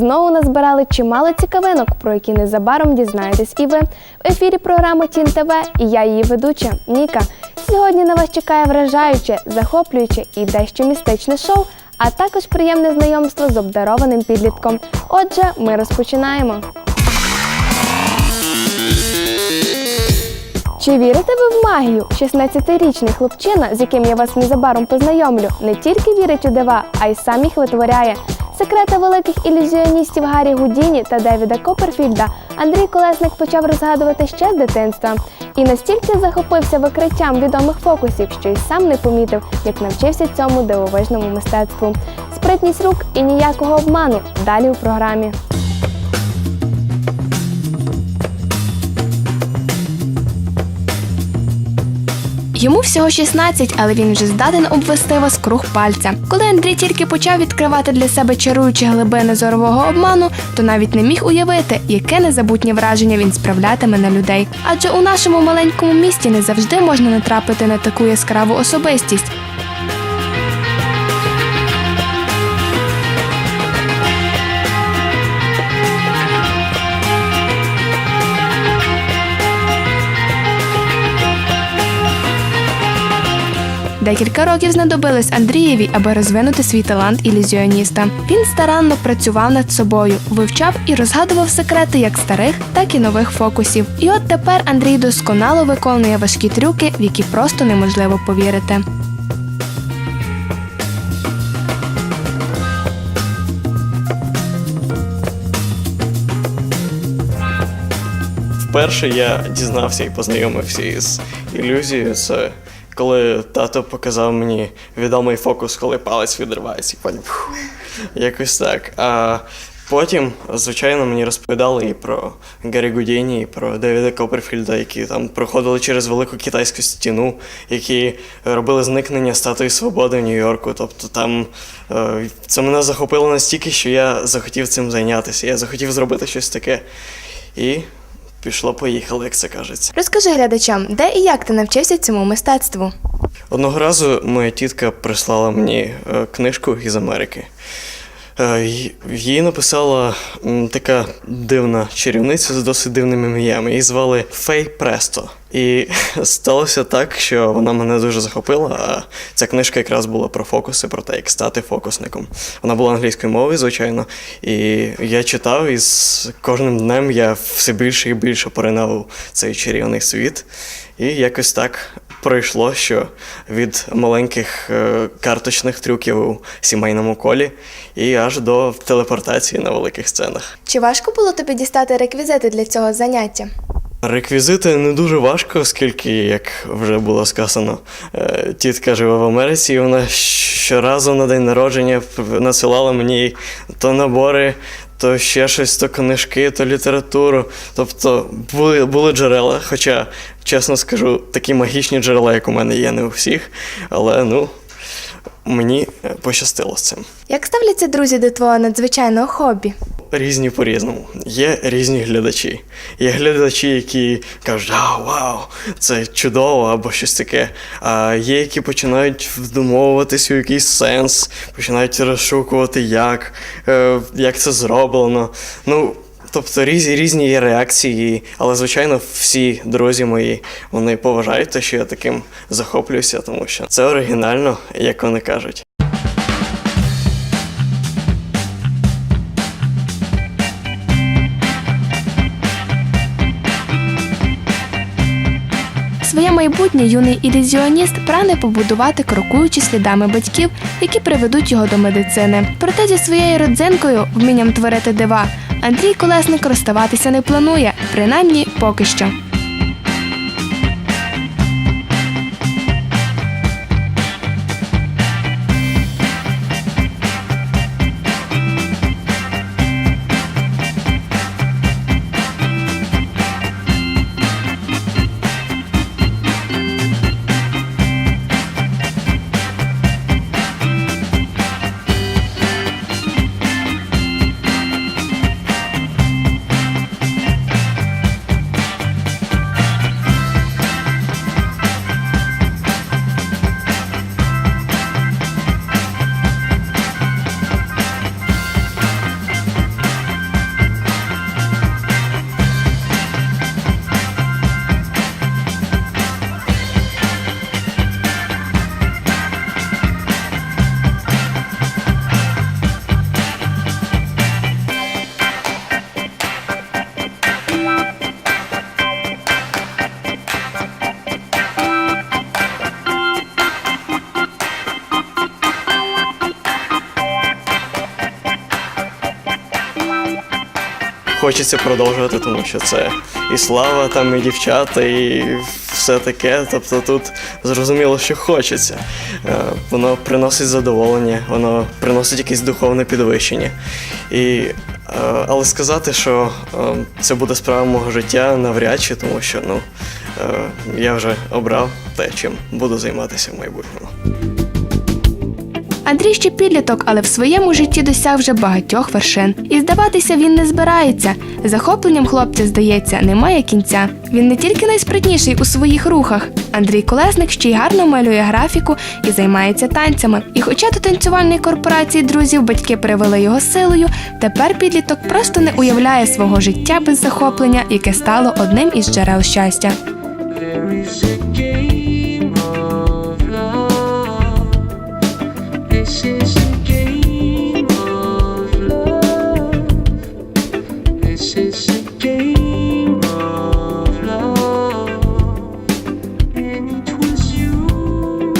знову назбирали чимало цікавинок, про які незабаром дізнаєтесь і ви. В ефірі програми Тін ТВ і я її ведуча Ніка. Сьогодні на вас чекає вражаюче, захоплююче і дещо містичне шоу, а також приємне знайомство з обдарованим підлітком. Отже, ми розпочинаємо. Чи вірите ви в магію? 16-річний хлопчина, з яким я вас незабаром познайомлю, не тільки вірить у дива, а й сам їх витворяє. Секрети великих ілюзіоністів Гаррі Гудіні та Девіда Копперфільда Андрій Колесник почав розгадувати ще з дитинства і настільки захопився викриттям відомих фокусів, що й сам не помітив, як навчився цьому дивовижному мистецтву. Спритність рук і ніякого обману. Далі у програмі. Йому всього 16, але він вже здатен обвести вас круг пальця. Коли Андрій тільки почав відкривати для себе чаруючі глибини зорового обману, то навіть не міг уявити, яке незабутнє враження він справлятиме на людей. Адже у нашому маленькому місті не завжди можна натрапити на таку яскраву особистість. Декілька років знадобилось Андрієві, аби розвинути свій талант ілюзіоніста. Він старанно працював над собою, вивчав і розгадував секрети як старих, так і нових фокусів. І от тепер Андрій досконало виконує важкі трюки, в які просто неможливо повірити. Вперше я дізнався і познайомився із ілюзією. Це коли тато показав мені відомий фокус, коли палець відривається, і потім фух, якось так. А потім, звичайно, мені розповідали і про Гаррі Гудіні, і про Девіда Копперфільда, які там проходили через велику китайську стіну, які робили зникнення статуї свободи в Нью-Йорку. Тобто там е, це мене захопило настільки, що я захотів цим зайнятися. Я захотів зробити щось таке. І пішло, поїхало, як це кажеться. Розкажи глядачам, де і як ти навчився цьому мистецтву? Одного разу моя тітка прислала мені е, книжку із Америки. Е, Її написала така дивна чарівниця з досить дивним ім'ям. Її звали Фей Престо. І сталося так, що вона мене дуже захопила. А ця книжка якраз була про фокуси, про те, як стати фокусником. Вона була англійською мовою, звичайно. І я читав, і з кожним днем я все більше і більше поринав цей чарівний світ. І якось так пройшло, що від маленьких е, карточних трюків у сімейному колі і аж до телепортації на великих сценах. Чи важко було тобі дістати реквізити для цього заняття? Реквізити не дуже важко, оскільки, як вже було сказано, е, тітка живе в Америці, і вона щоразу на день народження насилала мені то набори, то ще щось, то книжки, то літературу. Тобто були, були джерела, хоча, чесно скажу, такі магічні джерела, як у мене є, не у всіх, але ну, мені е, пощастило з цим. Як ставляться друзі до твого надзвичайного хобі? Різні по-різному. Є різні глядачі. Є глядачі, які кажуть, а, вау, це чудово або щось таке. А є, які починають вдумовуватись у якийсь сенс, починають розшукувати, як, е, як це зроблено. Ну, тобто різні, різні є реакції, але, звичайно, всі друзі мої вони поважають те, що я таким захоплююся, тому що це оригінально, як вони кажуть. Своє майбутнє юний ілюзіоніст прагне побудувати, крокуючи слідами батьків, які приведуть його до медицини. Проте зі своєю родзинкою, вмінням творити дива, Андрій Колесник розставатися не планує, принаймні поки що. Хочеться продовжувати, тому що це і слава, там, і дівчата, і все таке. Тобто тут зрозуміло, що хочеться. Е, Воно приносить задоволення, воно приносить якесь духовне підвищення. І, е, але сказати, що е, це буде справа мого життя, навряд чи, тому що ну, я вже обрав те, чим буду займатися в майбутньому. Андрій ще підліток, але в своєму житті досяг вже багатьох вершин. І здаватися він не збирається. Захопленням хлопця, здається, немає кінця. Він не тільки найспритніший у своїх рухах. Андрій Колесник ще й гарно малює графіку і займається танцями. І хоча до танцювальної корпорації друзів батьки привели його силою, тепер підліток просто не уявляє свого життя без захоплення, яке стало одним із джерел щастя.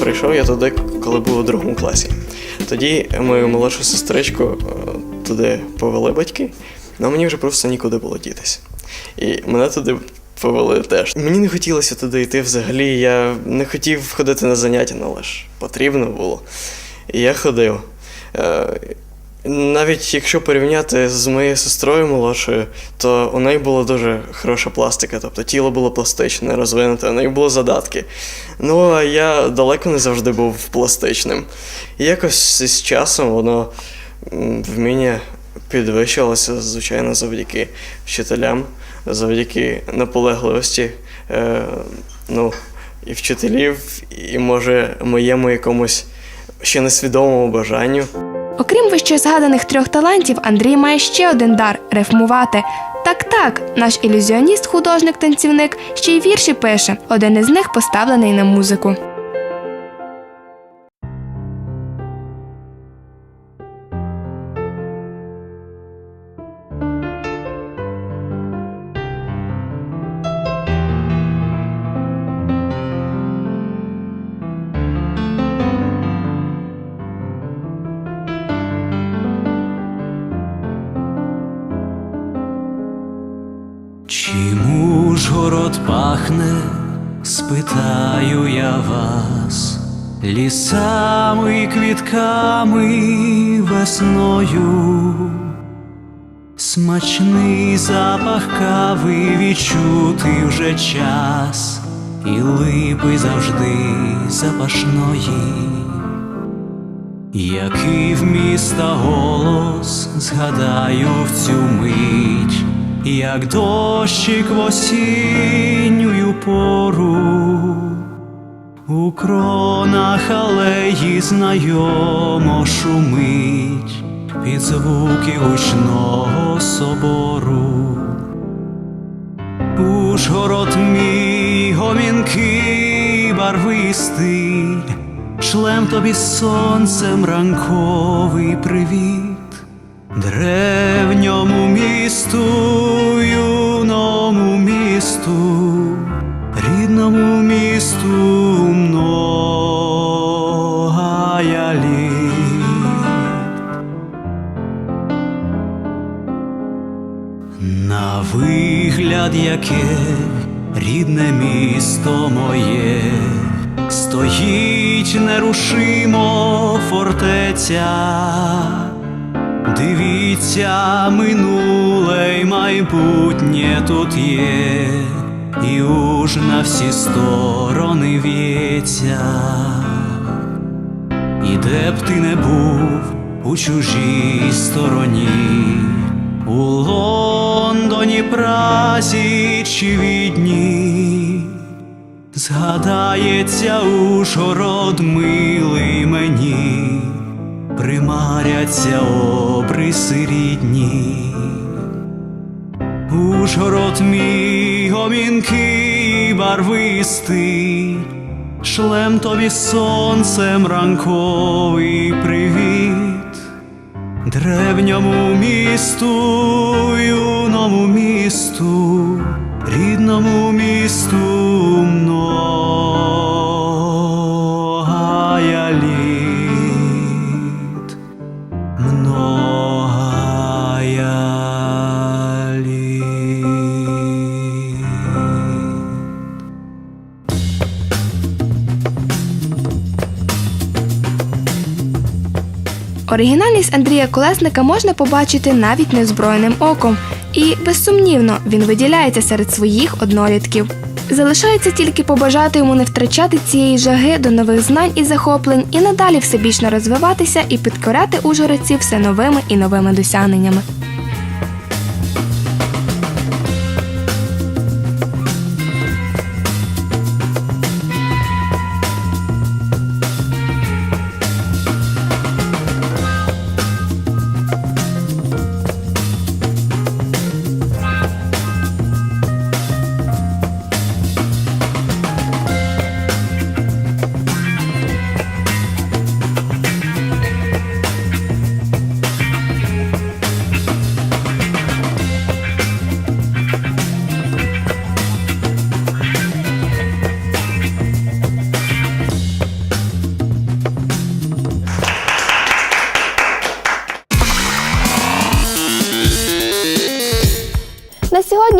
Прийшов я туди, коли був у другому класі. Тоді мою молодшу сестричку е, туди повели батьки, але мені вже просто нікуди було дітися. І мене туди повели теж. Мені не хотілося туди йти взагалі. Я не хотів ходити на заняття, але ж потрібно було. І я ходив. Навіть якщо порівняти з моєю сестрою молодшою, то у неї була дуже хороша пластика, тобто тіло було пластичне, розвинуте, у неї були задатки. Ну, а я далеко не завжди був пластичним. І якось з часом воно вміння підвищилося, звичайно, завдяки вчителям, завдяки наполегливості е, ну, і вчителів, і може моєму якомусь ще несвідомому бажанню. Окрім вище згаданих трьох талантів, Андрій має ще один дар рифмувати. Так, так, наш ілюзіоніст, художник-танцівник ще й вірші пише. Один із них поставлений на музику. Ужгород пахне, спитаю я вас, лісами, квітками весною, смачний запах кави відчути вже час, і липи завжди запашної. Який в міста голос згадаю в цю мить, як дощик в осінню пору, у кронах алеї знайомо шумить під звуки гучного собору. Ужгород мій гомінкий барвистий, шлем тобі сонцем ранковий привіт, древньому місту, юному місту, рідному місту многая літ. На вигляд, яке рідне місто моє, стоїть нерушимо фортеця. Дивіться, минуле й майбутнє тут є, і уж на всі сторони в'ється. І де б ти не був у чужій стороні, у Лондоні, Празі чи Відні, згадається Ужгород милий мені, примаряться обриси рідні. Ужгород мій гомінкий барвистий, шлем тобі сонцем ранковий привіт, древньому місту, юному місту, рідному місту многая ли. Оригінальність Андрія Колесника можна побачити навіть незброєним оком, і безсумнівно він виділяється серед своїх однолітків. Залишається тільки побажати йому не втрачати цієї жаги до нових знань і захоплень і надалі всебічно розвиватися і підкоряти ужгородців все новими і новими досягненнями.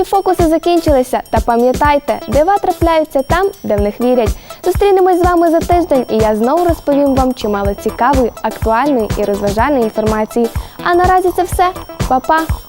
Фокуси закінчилися. Та пам'ятайте, дива трапляються там, де в них вірять. Зустрінемось з вами за тиждень, і я знову розповім вам чимало цікавої, актуальної і розважальної інформації. А наразі це все. Па-па!